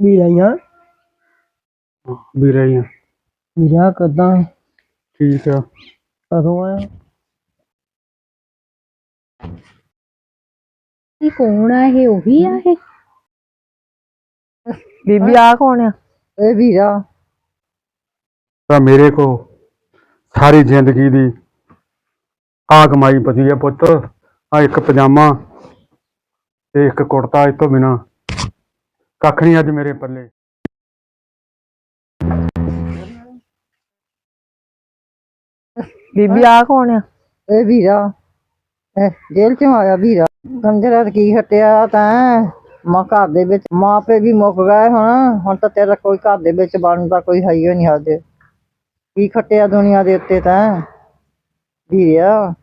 ਵੀਰਾਈਆਂ ਵੀਰੇ ਹੀ ਵੀਰਾ ਕਦਾਂ? ਠੀਕ ਆ। ਕਦੋਂ ਆਇਆ ਇਹ ਕੌਣ ਆ ਇਹ? ਉਹੀ ਆ ਇਹ? ਬੀਬੀ ਆ ਕੌਣ ਆ? ਇਹ ਵੀਰਾ। ਤਾਂ ਮੇਰੇ ਕੋ ਸਾਰੀ ਜ਼ਿੰਦਗੀ ਦੀ ਆ ਕਮਾਈ ਬਚੀ ਆ ਪੁੱਤ। ਆ ਇੱਕ ਪਜਾਮਾ ਤੇ ਇੱਕ ਕੁੜਤਾ ਇਸ ਤੋਂ ਬਿਨਾ। ਕੱਖ ਨਹੀਂ ਅੱਜ ਮੇਰੇ ਪੱਲੇ। ਬੀਬੀ ਆ ਕੌਣ ਆ? ਇਹ ਵੀਰਾ। ਇਹ ਜੇਲ੍ਹ ਚੋਂ ਆਇਆ ਵੀਰਾ। ਕੰਜਰਾ ਤੇ ਕੀ ਹਟਿਆ ਤਾਂ? ਮਾਂ ਘਰ ਦੇ ਵਿੱਚ ਮਾਂ ਪੇ ਵੀ ਮੁੱਕ ਗਏ ਹੁਣ। ਹੁਣ ਤਾਂ ਤੇਰਾ ਕੋਈ ਘਰ ਦੇ ਵਿੱਚ ਬਣਦਾ ਕੋਈ ਹੈ ਹੀ ਨਹੀਂ ਹਾਲੇ ਕੀ ਖੱਟਿਆ ਦੁਨੀਆ ਦੇ ਉੱਤੇ ਤਾਂ? ਵੀਰਾ।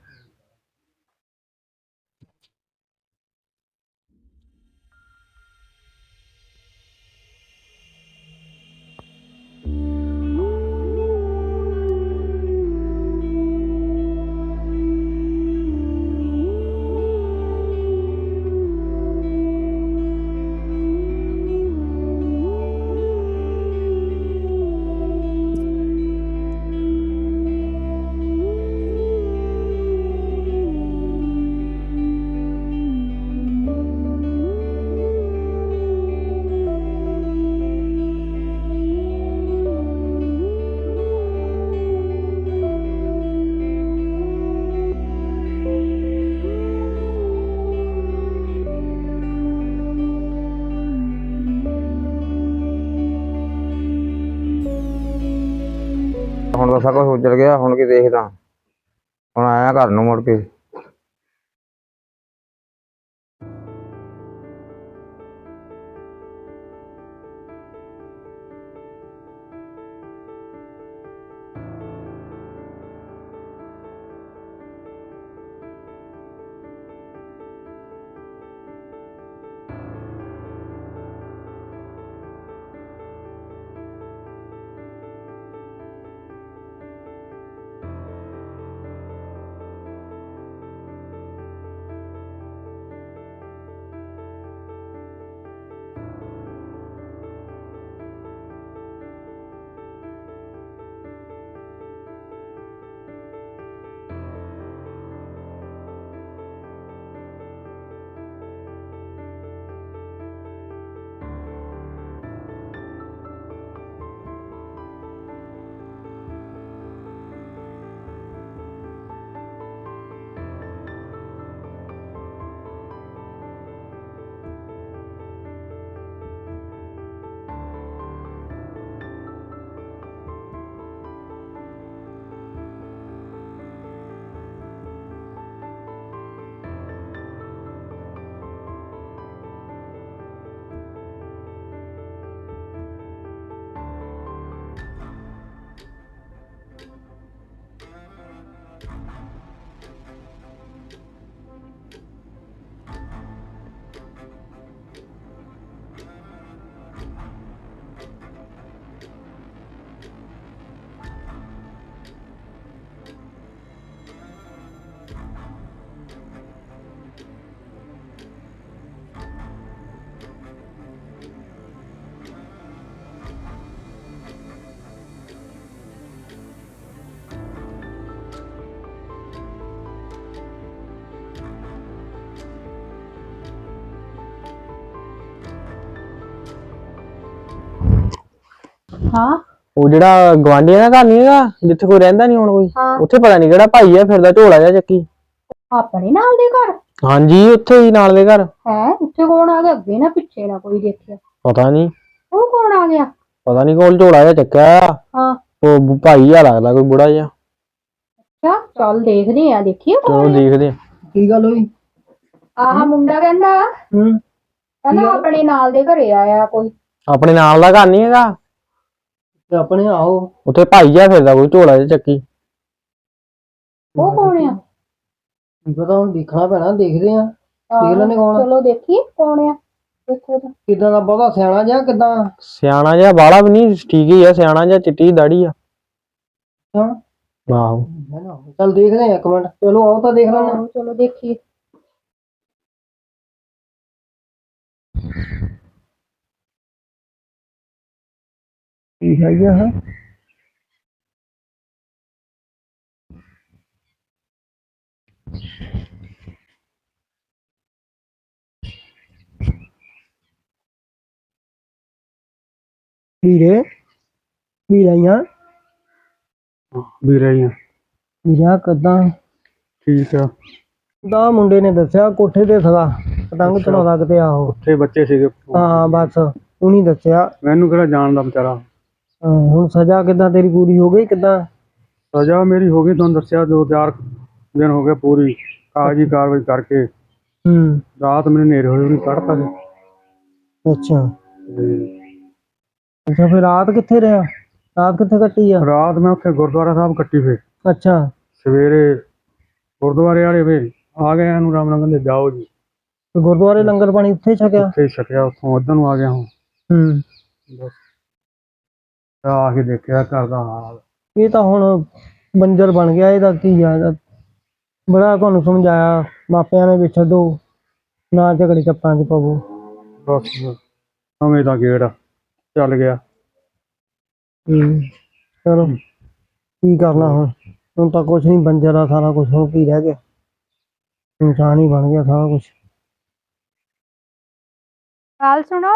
ਹੁਣ ਤਾਂ ਸਭ ਕੁਝ ਉੱਜੜ ਗਿਆ, ਹੁਣ ਕੀ ਦੇਖਦਾ। ਹੁਣ ਆਇਆ ਘਰ ਨੂੰ ਮੁੜ ਕੇ। ਹਾਂ। ਉਹ ਜਿਹੜਾ ਗਵਾਂਢੀਆਂ ਦਾ ਘਰ ਨਹੀਂ ਹੈਗਾ ਜਿੱਥੇ ਕੋਈ ਰਹਿੰਦਾ ਨਹੀਂ ਹੁਣ ਕੋਈ ਹਾਂ। ਉੱਥੇ ਪਤਾ ਨਹੀਂ ਕਿਹੜਾ ਭਾਈ ਆ ਫਿਰਦਾ ਝੋਲਾ ਜਿਹਾ ਚੱਕੀ। ਆਪਣੇ ਨਾਲ ਦੇ ਘਰ? ਹਾਂਜੀ ਉੱਥੇ ਹੀ ਨਾਲ ਦੇ ਘਰ। ਹੈ ਉੱਥੇ ਕੌਣ ਆ ਗਿਆ? ਅੱਗੇ ਨਾ ਪਿੱਛੇ ਨਾ ਕੋਈ ਦੇਖਿਆ। ਪਤਾ ਨਹੀਂ ਉਹ ਕੌਣ ਆ ਗਿਆ? ਪਤਾ ਨਹੀਂ ਕੋਲ ਝੋਲਾ ਜਿਹਾ ਚੱਕਿਆ। ਹਾਂ। ਉਹ ਬ- ਭਾਈ ਆ ਲੱਗਦਾ ਕੋਈ ਬੁੜਾ ਜਿਹਾ। ਅੱਛਾ ਚੱਲ ਦੇਖਦੇ ਆ ਦੇਖੀਏ ਚਲੋ ਕੌਣ ਦੇਖਦੇ ਆ ਕੀ ਗੱਲ ਹੋਈ? ਆਹ ਮੁੰਡਾ ਕਹਿੰਦਾ ਹੂੰ। ਕਹਿੰਦਾ ਆਪਣੇ ਨਾਲ ਦੇ ਘਰੇ ਆਇਆ ਕੋਈ। ਆਪਣੇ ਨਾਲ ਦਾ ਘਰ ਨਹੀਂ ਹੈਗਾ। ਤੇ ਆਪਣੇ ਆਓ। ਉੱਥੇ ਭਾਈ ਜਿਹਾ ਫਿਰਦਾ ਕੋਈ ਝੋਲਾ ਜਿਹਾ ਚੱਕੀ। ਉਹ ਕੌਣ ਆ? ਕੀ ਪਤਾ ਹੁਣ ਦੇਖਣਾ ਪੈਣਾ ਦੇਖਦੇ ਆ। ਦੇਖ ਲੈਣੇ ਕੌਣ ਆ। ਚਲੋ ਦੇਖੀਏ ਕੌਣ ਆ। ਦੇਖੋ ਤਾਂ। ਕਿਦਾਂ ਦਾ ਬਹੁਤਾ ਸਿਆਣਾ ਜਾਂ ਕਿਦਾਂ? ਸਿਆਣਾ ਜਿਹਾ ਬਾਲਾ ਵੀ ਨਹੀਂ ਠੀਕ ਹੀ ਆ ਸਿਆਣਾ ਜਿਹਾ ਚਿੱਟੀ ਦਾੜੀ ਆ। ਹਾਂ। ਆਹੋ। ਚੱਲ ਦੇਖਦੇ ਆ ਇੱਕ ਮਿੰਟ। ਚਲੋ ਆਓ ਤਾਂ ਦੇਖ ਲੈਣਾ ਆਹੋ, ਚਲੋ ਦੇਖੀਏ। ਕੀ ਹੈਗਾ ਹੈ? ਵੀਰੇ ਵੀਰਾਈਆਂ ਵੀਰੇ ਹੀ ਆ। ਵੀਰਾ ਕਦਾਂ? ਠੀਕ ਆ। ਦਾ ਮੁੰਡੇ ਨੇ ਦੱਸਿਆ ਕੋਠੇ ਤੇ ਸਗਾ ਪਤੰਗ ਚੜਾਉਂਦਾ ਕਿਤੇ ਆਹੋ ਉੱਥੇ ਬੱਚੇ ਸੀਗੇ। ਹਾਂ ਬਸ। ਉਹਨੀ ਦੱਸਿਆ। ਮੈਨੂੰ ਕਿਹੜਾ ਜਾਣਦਾ ਵਿਚਾਰਾ। ਹੁਣ ਸਜ਼ਾ ਕਿਦਾਂ ਤੇਰੀ ਪੂਰੀ ਹੋ ਗਈ ਕਿਦਾਂ? ਸਜ਼ਾ ਮੇਰੀ ਹੋ ਗਈ ਤੁਹਾਨੂੰ ਦੱਸਿਆ ਦੋ ਚਾਰ ਦਿਨ ਹੋ ਗਏ ਪੂਰੀ ਕਾਗਜ਼ੀ ਕਾਰਵਾਈ ਕਰਕੇ। ਹੂੰ। ਰਾਤ ਮੈਨੂੰ ਨੇਰੇ ਹੋਏ ਉਹਨੇ ਕੱਢਤਾ ਸੀ ਅੱਛਾ। ਤੇ ਅੱਛਾ ਫਿਰ ਰਾਤ ਕਿੱਥੇ ਰਿਹਾ? ਰਾਤ ਕਿੱਥੇ ਕੱਟੀ ਆ? ਰਾਤ ਮੈਂ ਉੱਥੇ ਗੁਰਦੁਆਰਾ ਸਾਹਿਬ ਕੱਟੀ ਫੇ ਅੱਛਾ। ਸਵੇਰੇ ਗੁਰਦੁਆਰੇ ਵਾਲੇ ਵੇ ਆ ਗਏ ਇਹਨੂੰ ਰਾਮ ਨਾਲ ਕਹਿੰਦੇ ਜਾਓ ਜੀ। ਤੇ ਗੁਰਦੁਆਰੇ ਲੰਗਰ ਪਾਣੀ ਉੱਥੇ ਛਕਿਆ? ਉੱਥੇ ਹੀ ਛਕਿਆ ਉੱਥੋਂ ਉਧਰ ਨੂੰ ਆ ਗਿਆ ਹੁਣ। ਹੂੰ। ਬਸ। ਤਾਂ ਆ ਕੇ ਦੇਖਿਆ ਘਰ ਦਾ ਹਾਲ। ਇਹ ਤਾਂ ਹੁਣ ਬੰਜਰ ਬਣ ਗਿਆ ਇਹਦਾ ਕੀ ਆ? ਇਹਦਾ ਬੜਾ ਤੁਹਾਨੂੰ ਸਮਝਾਇਆ ਮਾਪਿਆਂ ਨੇ ਵੀ ਛੱਡੋ ਨਾ ਝਗੜੇ ਚੱਪਾਂ 'ਚ ਪਵੋ। ਬਸ ਸਮੇਂ ਦਾ ਗੇੜ ਚੱਲ ਗਿਆ। ਹੂੰ ਚਲੋ ਕੀ ਕਰਨਾ ਹੁਣ? ਹੁਣ ਤਾਂ ਕੁਝ ਨਹੀਂ ਬੰਜਰ ਆ ਸਾਰਾ ਕੁਝ ਹੁਣ ਕੀ ਰਹਿ ਗਿਆ। ਇਨਸਾਨ ਹੀ ਬਣ ਗਿਆ ਸਾਰਾ ਕੁਝ ਗੱਲ ਸੁਣੋ।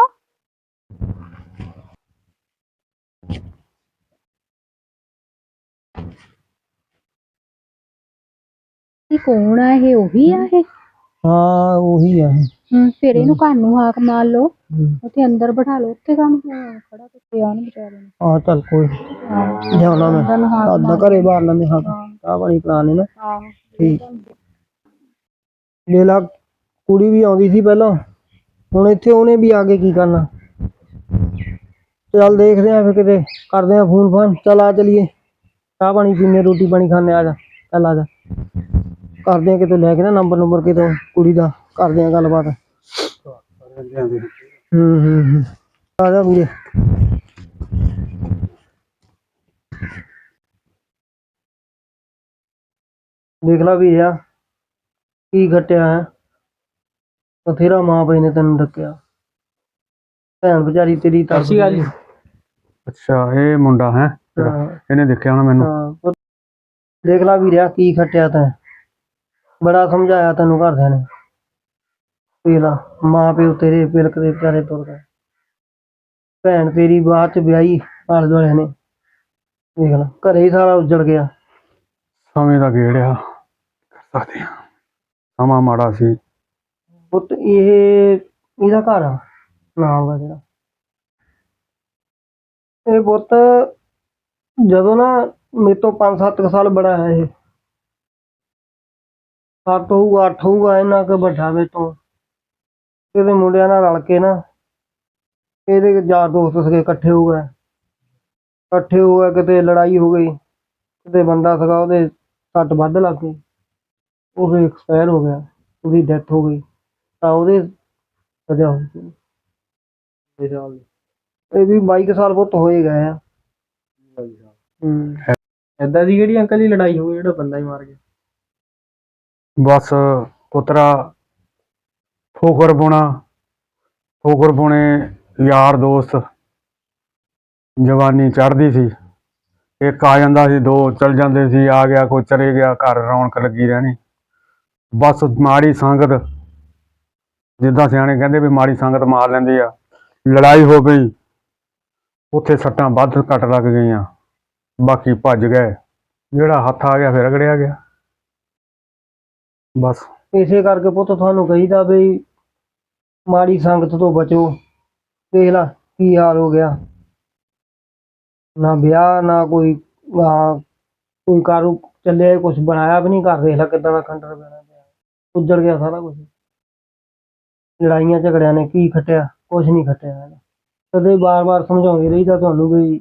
ਇਹ ਕੌਣ ਆ ਇਹ? ਉਹੀ ਆ ਇਹ? ਹਾਂ ਉਹੀ ਆ ਇਹ। ਹੂੰ ਫਿਰ ਇਹਨੂੰ ਘਰ ਨੂੰ ਹਾਕ ਮਾਰ ਲਓ। ਹੂੰ। ਉੱਥੇ ਅੰਦਰ ਬਿਠਾ ਲਓ ਉੱਥੇ ਕੰਮ ਖੜਾ ਕਿੱਥੇ ਆ ਨੂੰ ਵਿਚਾਰੇ ਨੂੰ। ਆ ਚੱਲ ਕੋਈ ਲਿਆਉਣਾ ਮੈਂ। ਅੰਦਰ ਨੂੰ ਹਾਕ ਦਾਦਾ ਘਰੇ ਬਾਹਰ ਲੈਂਦੇ ਹਾਂ। ਚਾਹ ਪਾਣੀ ਪਿਲਾ ਨੇ ਨਾ। ਆਹੋ ਠੀਕ। ਲੈ ਲਾ ਕੁੜੀ ਵੀ ਆਉਂਦੀ ਸੀ ਪਹਿਲਾਂ। ਹੁਣ ਇੱਥੇ ਉਹਨੇ ਵੀ ਆ ਕੇ ਕੀ ਕਰਨਾ? ਚੱਲ ਦੇਖਦੇ ਆ ਫਿਰ ਕਿਤੇ। ਕਰਦੇ ਆ ਫੋਨ ਫਾਨ ਚੱਲ ਆ ਚਲੀਏ। ਚਾਹ ਪਾਣੀ ਪੀਨੇ ਰੋਟੀ ਪਾਣੀ ਖਾਣੇ ਆ ਜਾ। ਚੱਲ ਆ ਜਾ। ਕਰਦੇ ਆ ਕਿਤੇ ਲੈ ਕੇ ਨਾ ਨੰਬਰ ਨੰਬਰ ਕਿਤੋਂ ਕੁੜੀ ਦਾ ਕਰਦੇ ਆ ਗੱਲਬਾਤ। ਹੂੰ ਹੂੰ ਹੂੰ। ਆ ਜਾ ਵੀਰੇ। ਦੇਖ ਲਾ ਵੀ ਆ ਕੀ ਘਟਿਆ ਹੈ। ਬਥੇਰਾ ਮਾਂ ਪਈ ਨੇ ਤੈਨੂੰ ਡੱਕਿਆ। ਭੈਣ ਵਿਚਾਰੀ ਤੇਰੀ ਤਾਂ ਅਕਾਲ ਜੀ। ਅੱਛਾ ਇਹ ਮੁੰਡਾ ਹੈ ਹਾਂ, ਇਹਨੇ ਦੇਖਿਆ ਹੋਣਾ ਮੈਨੂੰ। ਹਾਂ ਦੇਖ ਲਾ ਵੀ ਰਿਆ ਕੀ ਖਟਿਆ ਤੈਂ। ਬੜਾ ਸਮਝਾਇਆ ਤੈਨੂੰ ਘਰਦਿਆਂ ਨੇ। ਦੇਖ ਲਾ ਮਾਂ ਪਿਓ ਤੇਰੇ ਪਿਲਕ ਦੇ ਵਿਚਾਰੇ ਤੁਰ ਗਏ। ਭੈਣ ਤੇਰੀ ਬਾਅਦ ਚ ਵਿਆਹੀ ਆਲੇ ਦੁਆਲੇ ਨੇ। ਦੇਖ ਲਾ ਘਰੇ ਹੀ ਸਾਰਾ ਉੱਜੜ ਗਿਆ। ਸਮੇਂ ਦਾ ਗੇੜ ਆ ਕਰ ਸਕਦੇ ਆ। ਸਮਾਂ ਮਾੜਾ ਸੀ। ਪੁੱਤ ਇਹ ਇਹਦਾ ਘਰ ਆ ਨਾਲ ਦਾ ਜਿਹੜਾ ਇਹ ਪੁੱਤ ਜਦੋਂ ਨਾ ਮੇਰੇ ਤੋਂ 5-7 ਸਾਲ ਬੜਾ ਹੈ ਇਹ। ਸੱਤ ਹੋਊਗਾ ਅੱਠ ਹੋਊਗਾ ਇਹਨਾਂ ਕੁ ਵੱਡਾ ਮੇਰੇ ਤੋਂ। ਇਹਦੇ ਮੁੰਡਿਆਂ ਨਾਲ ਰਲ ਕੇ ਨਾ ਇਹਦੇ ਯਾਰ ਦੋਸਤ ਸੀਗੇ ਇਕੱਠੇ ਹੋ ਗਏ। ਇਕੱਠੇ ਹੋ ਗਏ ਕਿਤੇ ਲੜਾਈ ਹੋ ਗਈ ਕਿਤੇ ਬੰਦਾ ਸੀਗਾ ਉਹਦੇ ਸੱਟ ਵੱਧ ਲੱਗ ਗਈ। ਉਹ ਫਿਰ ਐਕਸਪਾਇਰ ਹੋ ਗਿਆ ਉਹਦੀ ਡੈਥ ਹੋ ਗਈ ਤਾਂ ਉਹਦੇ ਸਜ਼ਾ ਮੇਰੇ ਨਾਲ ਇਹ ਵੀ 22 ਸਾਲ ਪੁੱਤ ਹੋਏ ਗਏ ਆ। ਹੂੰ। ਏਦਾਂ ਦੀ ਕਿਹੜੀ ਅੰਕਲ ਦੀ ਲੜਾਈ ਹੋ ਗਈ ਜਿਹੜਾ ਬੰਦਾ ਹੀ ਮਾਰ ਗਿਆ? ਬਸ ਪੁੱਤਰਾ ਠੋਕਰ ਪਾਉਣਾ ਠੋਕਰ ਪਾਉਣੇ ਯਾਰ ਦੋਸਤ, ਜਵਾਨੀ ਚੜ੍ਹਦੀ ਸੀ। ਇੱਕ ਆ ਜਾਂਦਾ ਸੀ, ਦੋ ਚਲ ਜਾਂਦੇ ਸੀ, ਆ ਗਿਆ, ਕੋਈ ਚਲੇ ਗਿਆ, ਘਰ ਰੌਣਕ ਲੱਗੀ ਰਹਿਣੀ। ਬਸ ਮਾੜੀ ਸੰਗਤ, ਜਿੱਦਾਂ ਸਿਆਣੇ ਕਹਿੰਦੇ ਵੀ ਮਾੜੀ ਸੰਗਤ ਮਾਰ ਲੈਂਦੀ ਆ। ਲੜਾਈ ਹੋ ਗਈ, ਉੱਥੇ ਸੱਟਾਂ ਵੱਧ ਘੱਟ ਲੱਗ ਗਈਆਂ। ਬਾਕੀ ਭੱਜ ਗਏ। ਜਿਹੜਾ ਹੱਥ ਆ ਗਿਆ, ਫਿਰ ਅਗੜਿਆ ਗਿਆ। ਬਸ। ਇਸੇ ਕਰਕੇ ਪੁੱਤ ਤੁਹਾਨੂੰ ਕਹੀਦਾ ਬਈ ਮਾੜੀ ਸੰਗਤ ਤੋਂ ਬਚੋ। ਦੇਖ ਲਾ ਕੀ ਹਾਲ ਹੋ ਗਿਆ। ਨਾ ਵਿਆਹ, ਨਾ ਕੋਈ ਆਹ ਕੋਈ ਕਾਰੂ ਚੱਲਿਆ ਕੁਝ ਬਣਾਇਆ ਵੀ ਨਹੀਂ ਘਰ। ਦੇਖ ਲਾ ਕਿਦਾਂ ਦਾ ਖੰਡਰ ਪੈਣਾ ਪਿਆ। ਉੱਜੜ ਗਿਆ ਸਾਰਾ ਕੁਝ ਲੜਾਈਆਂ, ਝਗੜਿਆਂ ਨੇ ਕੀ ਖੱਟਿਆ? ਕੁਝ ਨਹੀਂ ਖੱਟਿਆ ਹੈਗਾ। ਕਦੇ ਬਾਰ-ਬਾਰ ਸਮਝਾਉਂਦੇ ਰਹੀਦਾ ਤੁਹਾਨੂੰ ਵੀ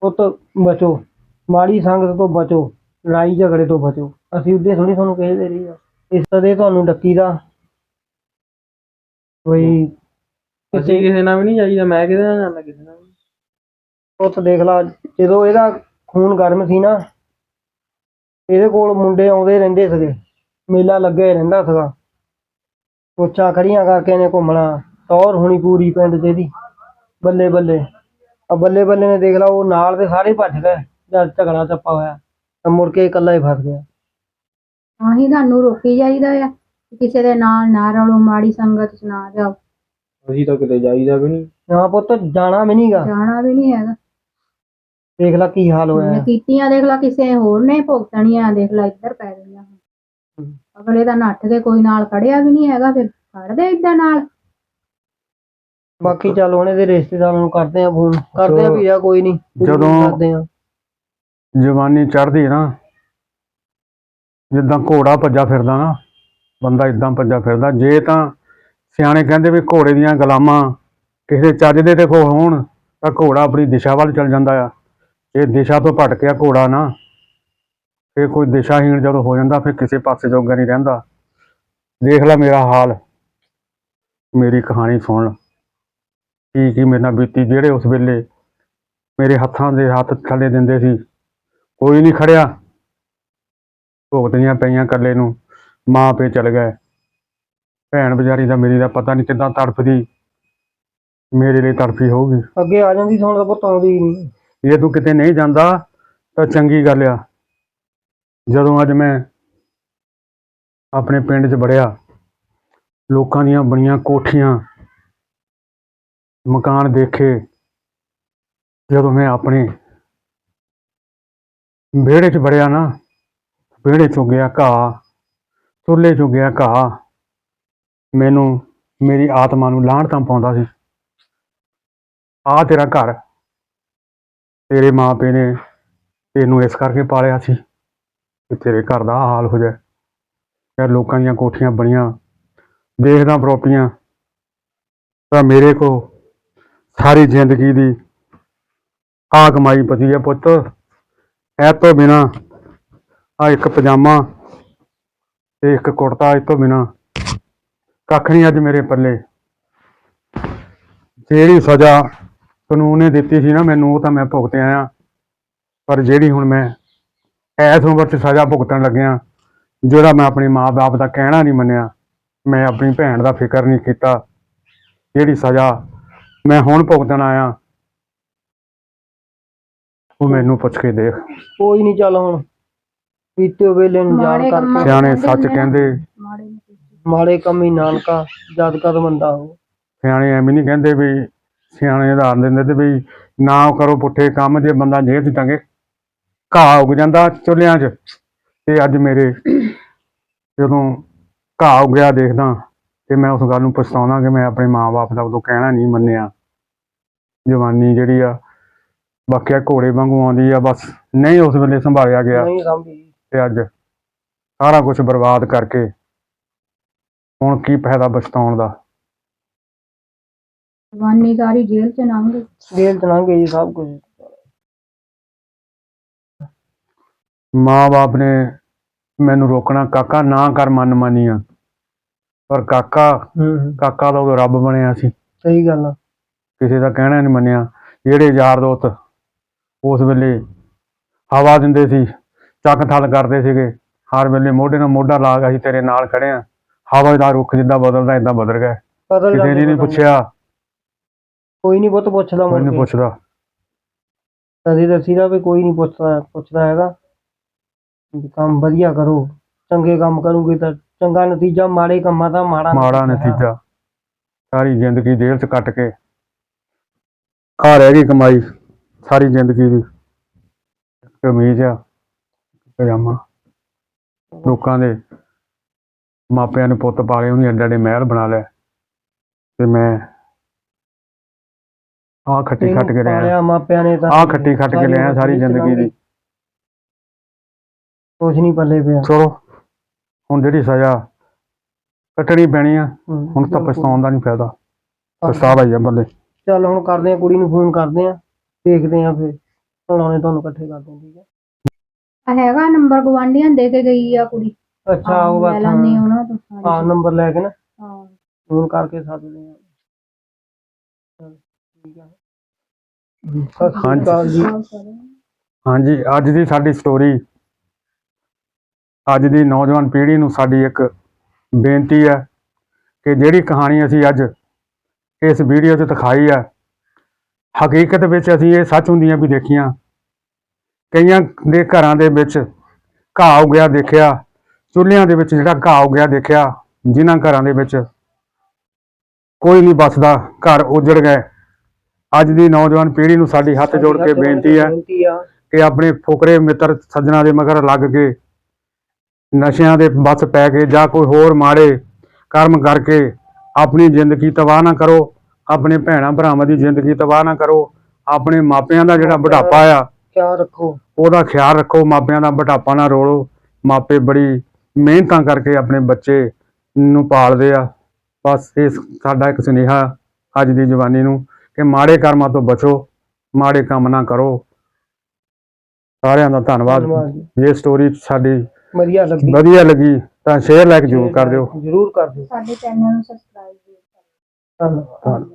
ਪੁੱਤ ਬਚੋ। ਮਾੜੀ ਸੰਗਤ ਤੋਂ ਬਚੋ। ਲੜਾਈ, ਝਗੜੇ ਤੋਂ ਬਚੋ। ਅਸੀਂ ਉੱਦੇ ਥੋੜੀ ਤੁਹਾਨੂੰ ਕਹਿੰਦੇ ਰਹੀ ਆ। ਇਸ ਕਦੇ ਤੁਹਾਨੂੰ ਡੱਕੀ ਦਾ ਕੋਈ ਅਸੀਂ ਕਿਸੇ ਨਾਲ ਵੀ ਨਹੀਂ ਜਾਈਦਾ ਮੈਂ ਕਿਹਦੇ ਨਾਲ ਜਾਂਦਾ ਕਿਸੇ ਨਾਲ ਪੁੱਤ ਦੇਖ ਲਾ ਜਦੋਂ ਇਹਦਾ ਖੂਨ ਗਰਮ ਸੀ ਨਾ ਇਹਦੇ ਕੋਲ ਮੁੰਡੇ ਆਉਂਦੇ ਰਹਿੰਦੇ ਸੀਗੇ ਮੇਲਾ ਲੱਗਿਆ ਰਹਿੰਦਾ ਸੀਗਾ। ਕੋਚਾ ਖੜੀਆਂ ਕਰਕੇ ਇਹਨੇ ਘੁੰਮਣਾ ਟੌਰ ਹੋਣੀ ਪੂਰੀ ਪਿੰਡ 'ਚ ਇਹਦੀ ਬੱਲੇ ਬੱਲੇ। ਆ ਬੱਲੇ ਬੱਲੇ ਨੇ ਦੇਖ ਲਾ ਉਹ ਨਾਲ ਦੇ ਸਾਰੇ ਭੱਜ ਗਏ ਜਦ ਝਗੜਾ ਚੱਪਾ ਹੋਇਆ ਤਾਂ ਮੁੜ ਕੇ ਇਕੱਲਾ ਹੀ ਫਸ ਗਿਆ। ਆਹੀ ਤੁਹਾਨੂੰ ਰੋਕੀ ਜਾਈਦਾ ਆ। ਕਿ ਕਿਸੇ ਦੇ ਨਾਲ ਨਾ ਰਲੋ ਮਾੜੀ ਸੰਗਤ ਚ ਨਾ ਜਾਓ। ਅਸੀਂ ਤਾਂ ਕਿਤੇ ਜਾਈਦਾ ਵੀ ਨਹੀਂ। ਨਾ ਪੁੱਤ ਜਾਣਾ ਵੀ ਨਹੀਂਗਾ ਜਾਣਾ ਵੀ ਨਹੀਂ ਹੈਗਾ। ਦੇਖ ਲਾ ਕੀ ਹਾਲ ਹੋਇਆ। ਕੀਤੀਆਂ ਦੇਖ ਲਾ ਕਿਸੇ ਹੋਰ ਨੇ ਭੁਗਤਣੀਆਂ ਦੇਖ ਲਾ ਇੱਧਰ ਪੈ ਗਈਆਂ ਹੁਣ। ਅਗਲੇ ਦਾ ਨੱਠ ਕੇ ਕੋਈ ਨਾਲ ਖੜਿਆ ਵੀ ਨਹੀਂ ਹੈਗਾ ਫਿਰ ਖੜਦੇ ਇਦਾਂ ਨਾਲ। ਬਾਕੀ ਚੱਲ ਉਹਨੇ ਦੇ ਰਿਸ਼ਤੇਦਾਰਾਂ ਨੂੰ ਕਰਦੇ ਆ ਫੋਨ। ਕਰਦੇ ਆ ਵੀਰਾ ਕੋਈ ਨਹੀਂ। ਜਦੋਂ- ਕਰਦੇ ਆ। ਜਵਾਨੀ ਚੜ੍ਹਦੀ ਨਾ ਜਿੱਦਾਂ ਘੋੜਾ ਭੱਜਾ ਫਿਰਦਾ ਨਾ, ਬੰਦਾ ਇਦਾਂ ਭੱਜਾ ਫਿਰਦਾ। ਜੇ ਤਾਂ ਸਿਆਣੇ ਕਹਿੰਦੇ ਵੀ ਘੋੜੇ ਦੀਆਂ ਗੁਲਾਮਾਂ ਕਿਸੇ ਚੱਜ ਦੇ ਤੇ ਕੋ ਹੋਣ, ਤਾਂ ਘੋੜਾ ਆਪਣੀ ਦਿਸ਼ਾ ਵੱਲ ਚੱਲ ਜਾਂਦਾ ਆ। ਇਹ ਦਿਸ਼ਾ ਤੋਂ ਭਟਕਿਆ ਘੋੜਾ ਨਾ, ਫਿਰ ਕੋਈ ਦਿਸ਼ਾਹੀਣ ਜਦੋਂ ਹੋ ਜਾਂਦਾ, ਫਿਰ ਕਿਸੇ ਪਾਸੇ ਜੋਗਾ ਨਹੀਂ ਰਹਿੰਦਾ। ਦੇਖ ਲੈ ਮੇਰਾ ਹਾਲ, ਮੇਰੀ ਕਹਾਣੀ ਸੁਣ ਕੀ ਕੀ ਮੇਰੇ ਨਾਲ ਬੀਤੀ, ਜਿਹੜੇ ਉਸ ਵੇਲੇ ਮੇਰੇ ਹੱਥਾਂ ਦੇ ਹੱਥ ਥੱਲੇ ਦਿੰਦੇ ਸੀ, ਕੋਈ ਨਹੀਂ ਖੜਿਆ। ਭੁਗਤਣੀਆਂ ਪਈਆਂ ਇਕੱਲੇ ਨੂੰ ਮਾਂ ਪੇ ਚਲ ਗਏ। ਭੈਣ ਵਿਚਾਰੀ ਦਾ ਮੇਰੀ ਦਾ ਪਤਾ ਨਹੀਂ ਕਿੱਦਾਂ ਤੜਫਦੀ ਮੇਰੇ ਲਈ ਤੜਫੀ ਹੋਊਗੀ। ਅੱਗੇ ਆ ਜਾਂਦੀ ਸੁਣ ਤਾਂ ਪੁੱਤ ਆਉਂਦੀ ਹੀ ਨਹੀਂ ਜੇ ਤੂੰ ਕਿਤੇ ਨਹੀਂ ਜਾਂਦਾ ਤਾਂ ਚੰਗੀ ਗੱਲ ਆ। ਜਦੋਂ ਅੱਜ ਮੈਂ ਆਪਣੇ ਪਿੰਡ 'ਚ ਵੜਿਆ ਲੋਕਾਂ ਦੀਆਂ ਬਣੀਆਂ ਕੋਠੀਆਂ ਮਕਾਨ ਦੇਖੇ ਜਦੋਂ ਮੈਂ ਆਪਣੇ ਵਿਹੜੇ 'ਚ ਵੜਿਆ ਨਾ ਵਿਹੜੇ 'ਚੋਂ ਗਿਆ ਘਾਹ ਚੁੱਲ੍ਹੇ 'ਚੋਂ ਗਿਆ ਘਾਹ। ਮੈਨੂੰ, ਮੇਰੀ ਆਤਮਾ ਨੂੰ ਲਾਹਣ ਤਾਂ ਪਾਉਂਦਾ ਸੀ। ਆ ਤੇਰਾ ਘਰ, ਤੇਰੇ ਮਾਪੇ ਨੇ ਤੈਨੂੰ ਇਸ ਕਰਕੇ ਪਾਲਿਆ ਸੀ ਕਿ ਤੇਰੇ ਘਰ ਦਾ ਆਹ ਹਾਲ ਹੋ ਜਾਏ। ਯਾਰ ਲੋਕਾਂ ਦੀਆਂ ਕੋਠੀਆਂ ਬਣੀਆਂ, ਦੇਖਦਾ ਪ੍ਰਾਪਰਟੀਆਂ ਤਾਂ ਮੇਰੇ ਕੋ ਸਾਰੀ ਜ਼ਿੰਦਗੀ ਦੀ ਆ ਕਮਾਈ ਪਤੀ ਹੈ ਪੁੱਤ। ਇਹ ਤੋਂ ਬਿਨਾ ਆ ਇੱਕ ਪਜਾਮਾ ਤੇ ਇੱਕ ਕੁੜਤਾ ਇਹ ਤੋਂ ਬਿਨਾ। ਕੱਖ ਨਹੀਂ ਅੱਜ ਮੇਰੇ ਪੱਲੇ। ਜਿਹੜੀ ਸਜ਼ਾ ਕਾਨੂੰਨ ਨੇ ਦਿੱਤੀ ਸੀ ਨਾ ਮੈਨੂੰ, ਉਹ ਤਾਂ ਮੈਂ ਭੁਗਤ ਆਇਆ। ਪਰ ਜਿਹੜੀ ਹੁਣ ਮੈਂ ਐਸ ਉਮਰ 'ਚ ਸਜ਼ਾ ਭੁਗਤਣ ਲੱਗਿਆ, ਜਿਹੜਾ ਮੈਂ ਆਪਣੇ ਮਾਂ-ਬਾਪ ਦਾ ਕਹਿਣਾ ਨਹੀਂ ਮੰਨਿਆ, ਮੈਂ ਆਪਣੀ ਭੈਣ ਦਾ ਫਿਕਰ ਨਹੀਂ ਕੀਤਾ, ਜਿਹੜੀ ਸਜ਼ਾ ਮੈਂ ਹੁਣ ਭੁਗਤਣ ਆਇਆ, ਉਹ ਮੈਨੂੰ ਪੁੱਛ ਕੇ ਦੇਖ। ਕੋਈ ਨਹੀਂ ਚੱਲ ਹੁਣ। ਪੀਤੇ ਵੇਲੇ ਨੂੰ ਜਾਣ ਮਾੜੇ ਕਰਕੇ ਸਿਆਣੇ ਸੱਚ। ਕਹਿੰਦੇ। ਮਾੜੇ ਨੀ ਕੀਤੇ। ਮਾੜੇ ਕੰਮੀ ਨਾਨਕਾ ਜਦ ਕਦ ਬੰਦਾ ਹੋ ਸਿਆਣੇ ਐਵੇਂ ਨਹੀਂ ਕਹਿੰਦੇ ਵੀ ਸਿਆਣੇ ਉਦਾਹਰਨ ਦਿੰਦੇ ਤੇ ਵੀ ਨਾ ਕਰੋ ਪੁੱਠੇ ਕੰਮ ਜੇ ਬੰਦਾ ਜੇਲ੍ਹ 'ਚ ਟੰਗੇ ਘਾਹ ਉੱਗ ਜਾਂਦਾ ਚੁੱਲ੍ਹਿਆਂ 'ਚ। ਤੇ ਅੱਜ ਮੇਰੇ ਜਦੋਂ ਘਾਹ ਉੱਗਿਆ ਦੇਖਦਾ ਤੇ ਮੈਂ ਉਸ ਗੱਲ ਨੂੰ ਪਛਤਾਉਣਾ ਕਿ ਮੈਂ ਆਪਣੇ ਮਾਂ-ਬਾਪ ਦਾ ਉਦੋਂ ਕਹਿਣਾ ਨਹੀਂ ਮੰਨਿਆ। ਜਵਾਨੀ ਜਿਹੜੀ ਆ ਬਾਕਿਆ ਘੋੜੇ ਵਾਂਗੂ ਆਉਂਦੀ ਆ ਬਸ ਨਹੀਂ ਉਸ ਵੇਲੇ ਸੰਭਾਲਿਆ ਗਿਆ। ਨਹੀਂ ਸਮਝੀ ਤੇ ਅੱਜ ਸਾਰਾ ਕੁਝ ਬਰਬਾਦ ਕਰਕੇ ਹੁਣ ਕੀ ਫਾਇਦਾ ਪਛਤਾਉਣ ਦਾ? ਜਵਾਨੀ ਸਾਰੀ ਜੇਲ੍ਹ ਚ ਲੰਘ ਗਈ। ਜੇਲ੍ਹ ਚ ਲੰਘ ਗਈ ਸਭ ਕੁਝ ਮਾਂ-ਬਾਪ ਨੇ ਮੈਨੂੰ ਰੋਕਣਾ ਕਾਕਾ ਨਾ ਕਰ ਮਨ ਮਾਨੀਆਂ ਪਰ ਕਾਕਾ ਕਾਕਾ ਦਾ ਉਦੋਂ ਰੱਬ ਬਣਿਆ ਸੀ। ਸਹੀ ਗੱਲ ਆ। ਕਿਸੇ ਦਾ ਕਹਿਣਾ ਨਹੀਂ ਮੰਨਿਆ। ਜਿਹੜੇ ਯਾਰ ਦੋਸਤ ਉਸ ਵੇਲੇ ਹਵਾ ਦਿੰਦੇ ਸੀ ਚੱਕ ਥਲ ਕਰਦੇ ਸੀਗੇ। ਹਰ ਵੇਲੇ ਮੋਢੇ ਨਾਲ ਮੋਢਾ ਲਾ ਕੇ ਅਸੀਂ ਤੇਰੇ ਨਾਲ ਖੜੇ ਆ। ਹਵਾ ਦਾ ਰੁੱਖ ਜਿੱਦਾਂ ਬਦਲਦਾ ਇਦਾਂ ਬਦਲ ਗਿਆ। ਬਦਲ ਕਿਸੇ ਨੇ ਨਹੀਂ ਪੁੱਛਿਆ। ਕੋਈ ਨਹੀਂ ਪੁੱਤ ਪੁੱਛਦਾ ਕੋਈ ਨਹੀਂ ਪੁੱਛਦਾ। ਕਦੀ ਦੱਸੀਦਾ ਵੀ ਕੋਈ ਨਹੀਂ ਪੁੱਛਦਾ ਪੁੱਛਦਾ ਹੈਗਾ। ਕੰਮ ਵਧੀਆ ਕਰੋ। ਚੰਗੇ ਕੰਮ ਕਰੋਗੇ ਤਾਂ ਚੰਗਾ ਨਤੀਜਾ ਮਾੜੇ ਕੰਮਾਂ ਦਾ ਮਾੜਾ ਮਾੜਾ ਨਤੀਜਾ। ਸਾਰੀ ਜ਼ਿੰਦਗੀ ਜੇਲ੍ਹ 'ਚ ਕੱਟ ਕੇ। ਆ ਰਹਿ ਗਈ ਕਮਾਈ। ਸਾਰੀ ਜ਼ਿੰਦਗੀ ਦੀ ਕਮੀਜ਼ ਆ। ਪਜਾਮਾ ਲੋਕਾਂ ਦੇ ਮਾਪਿਆਂ ਨੇ ਪੁੱਤ ਪਾਲੇ ਉਹਨੇ ਐਡੇ ਐਡੇ ਮਹਿਲ ਬਣਾ ਲਿਆ ਤੇ ਮੈਂ ਆ ਖੱਟੀ ਖੱਟ ਕੇ ਰਿਹਾ। ਮਾਪਿਆਂ ਨੇ ਤਾਂ। ਆ ਖੱਟੀ ਖੱਟ ਕੇ ਲਿਆ ਸਾਰੀ ਜ਼ਿੰਦਗੀ ਦੀ। ਕੁਝ ਨਹੀਂ ਪੱਲੇ ਪਿਆ। ਚਲੋ ਹੁਣ ਜਿਹੜੀ ਸਜ਼ਾ ਕੱਟਣੀ ਪੈਣੀ ਆ ਹੁਣ ਤਾਂ। ਪਛਤਾਉਣ ਦਾ ਨਹੀਂ ਫਾਇਦਾ। ਪਛਤਾਵਾ ਹੀ ਆ ਬੱਲੇ ਚੱਲ ਹੁਣ ਕਰਦੇ ਆ ਕੁੜੀ ਨੂੰ ਫੋਨ ਕਰਦੇ ਆ ਦੇਖਦੇ ਆ ਫਿਰ। ਸੁਣਾਉਣੇ ਤੁਹਾਨੂੰ ਇਕੱਠੇ ਕਰਦੇ ਆ ਠੀਕ ਆ। ਹੈਗਾ ਨੰਬਰ ਗਵਾਂਢੀਆਂ ਦੇ ਕੇ ਗਈ ਆ ਕੁੜੀ। ਅੱਛਾ ਉਹ ਲੈ ਬਾਤ ਲੈਂਦੇ ਉਹਨਾਂ ਤੋਂ ਸਾਰੀ। ਹਾਂ ਨੰਬਰ ਲੈ ਕੇ ਨਾ। ਹਾਂ। ਫੋਨ ਕਰਕੇ ਸੱਦਦੇ ਆ। ਚੱਲ, ਠੀਕ ਆ। ਸਤਿ ਸ਼੍ਰੀ ਹਾਂਜੀ। ਅਕਾਲ ਜੀ। ਹਾਂਜੀ ਅੱਜ ਦੀ ਸਾਡੀ ਸਟੋਰੀ ਅੱਜ ਦੀ ਨੌਜਵਾਨ ਪੀੜ੍ਹੀ ਨੂੰ ਸਾਡੀ ਇੱਕ ਬੇਨਤੀ ਹੈ ਕਿ ਜਿਹੜੀ ਕਹਾਣੀ ਅਸੀਂ ਅੱਜ ਇਸ ਵੀਡੀਓ 'ਚ ਦਿਖਾਈ ਹੈ ਹਕੀਕਤ ਵਿੱਚ ਅਸੀਂ ਇਹ ਸੱਚ ਹੁੰਦੀਆਂ ਵੀ ਦੇਖੀਆਂ। ਕਈਆਂ ਦੇ ਘਰਾਂ ਦੇ ਵਿੱਚ ਘਾਹ ਉਗਿਆ ਦੇਖਿਆ ਚੁੱਲ੍ਹਿਆਂ ਦੇ ਵਿੱਚ ਜਿਹੜਾ ਘਾਹ ਉਗਿਆ ਦੇਖਿਆ ਜਿਨ੍ਹਾਂ ਘਰਾਂ ਦੇ ਵਿੱਚ ਕੋਈ ਨਹੀਂ ਬਸਦਾ ਘਰ ਉਜੜ ਗਏ। ਅੱਜ ਦੀ ਨੌਜਵਾਨ ਪੀੜ੍ਹੀ ਨੂੰ ਸਾਡੀ ਹੱਥ ਜੋੜ ਕੇ ਬੇਨਤੀ ਹੈ ਕਿ ਆਪਣੇ ਫੁਕਰੇ ਮਿੱਤਰ ਸੱਜਣਾ ਦੇ ਮਗਰ ਲੱਗ ਕੇ ਨਸ਼ਿਆਂ ਦੇ ਬਸ ਪੈ ਕੇ ਜਾਂ ਕੋਈ ਹੋਰ ਮਾੜੇ ਕਰਮ ਕਰਕੇ ਆਪਣੀ ਜ਼ਿੰਦਗੀ ਤਬਾਹ ਨਾ ਕਰੋ ਆਪਣੇ ਭੈਣਾਂ ਭਰਾਵਾਂ ਦੀ ਜ਼ਿੰਦਗੀ ਤਬਾਹ ਨਾ ਕਰੋ ਆਪਣੇ ਮਾਪਿਆਂ ਦਾ ਜਿਹੜਾ ਬੁਢਾਪਾ ਆ ਖਿਆਲ ਰੱਖੋ। ਉਹਦਾ ਖਿਆਲ ਰੱਖੋ ਮਾਪਿਆਂ ਦਾ ਬੁਢਾਪਾ ਨਾ ਰੋਲੋ। ਮਾਪੇ ਬੜੀ ਮਿਹਨਤਾਂ ਕਰਕੇ ਆਪਣੇ ਬੱਚੇ ਨੂੰ ਪਾਲਦੇ ਆ। ਬਸ ਇਹ ਸਾਡਾ ਇੱਕ ਸੁਨੇਹਾ ਅੱਜ ਦੀ ਜਵਾਨੀ ਨੂੰ ਕਿ ਮਾੜੇ ਕਰਮਾਂ ਤੋਂ ਬਚੋ ਮਾੜੇ ਕੰਮ ਨਾ ਕਰੋ। ਸਾਰਿਆਂ ਦਾ ਧੰਨਵਾਦ। ਇਹ ਸਟੋਰੀ ਸਾਡੀ ਵਧੀਆ ਲੱਗੀ। ਵਧੀਆ ਲੱਗੀ ਤਾਂ ਸ਼ੇਅਰ ਲਾਈਕ ਜ਼ਰੂਰ ਕਰ ਦਿਓ। ਜ਼ਰੂਰ ਕਰ ਦਿਓ। ਸਾਡੇ ਚੈਨਲ ਨੂੰ ਸਬਸਕ੍ਰਾਈਬ ਜ਼ਰੂਰ ਕਰੋ ਧੰਨਵਾਦ।